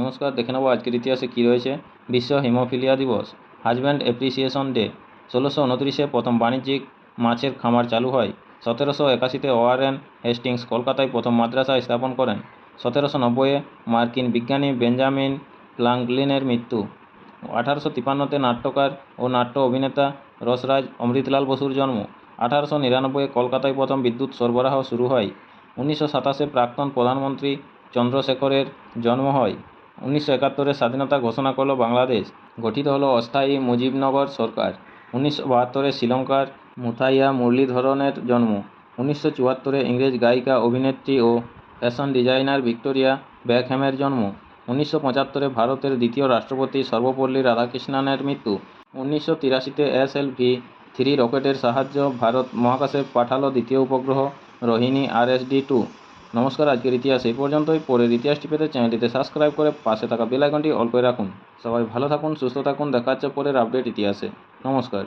নমস্কার, দেখে নেব আজকের ইতিহাসে কী রয়েছে। বিশ্ব হিমোফিলিয়া দিবস, হাজব্যান্ড অ্যাপ্রিসিয়েশন ডে, ষোলোশো উনত্রিশে প্রথম বাণিজ্যিক মাছের খামার চালু হয়। সতেরোশো একাশিতে ওয়ারেন হেস্টিংস কলকাতায় প্রথম মাদ্রাসা স্থাপন করেন। সতেরোশো নব্বইয়ে মার্কিন বিজ্ঞানী বেঞ্জামিন ফ্রাঙ্কলিনের মৃত্যু। আঠারোশো তিপান্নতে নাট্যকার ও নাট্য অভিনেতা রসরাজ অমৃতলাল বসুর জন্ম। আঠারোশো নিরানব্বইয়ে কলকাতায় প্রথম বিদ্যুৎ সরবরাহ শুরু হয়। উনিশশো সাতাশে প্রাক্তন প্রধানমন্ত্রী চন্দ্রশেখরের জন্ম হয়। উনিশশো একাত্তরে স্বাধীনতা ঘোষণা করল বাংলাদেশ। গঠিত হলো অস্থায়ী মুজিবনগর সরকার। উনিশশো বাহাত্তরে শ্রীলঙ্কার মুথাইয়া মুরলীধরনের জন্ম। উনিশশো চুয়াত্তরে ইংরেজ গায়িকা, অভিনেত্রী ও ফ্যাশন ডিজাইনার ভিক্টোরিয়া বেকহ্যামের জন্ম। উনিশশো পঁচাত্তরে ভারতের দ্বিতীয় রাষ্ট্রপতি সর্বপল্লী রাধাকৃষ্ণনের মৃত্যু। উনিশশো তিরাশিতে এস এল ভি থ্রি রকেটের সাহায্য ভারত মহাকাশে পাঠালো দ্বিতীয় উপগ্রহ Rohini R S D two. নমস্কার, আজকের ইতিহাস এই পর্যন্তই। পরের ইতিহাসটি পেতে চ্যানেলটিতে সাবস্ক্রাইব করে পাশে থাকা বেল আইকনটি অল করে রাখুন। সবাই ভালো থাকুন, সুস্থ থাকুন। দেখা হচ্ছে পরের আপডেট ইতিহাসে। নমস্কার।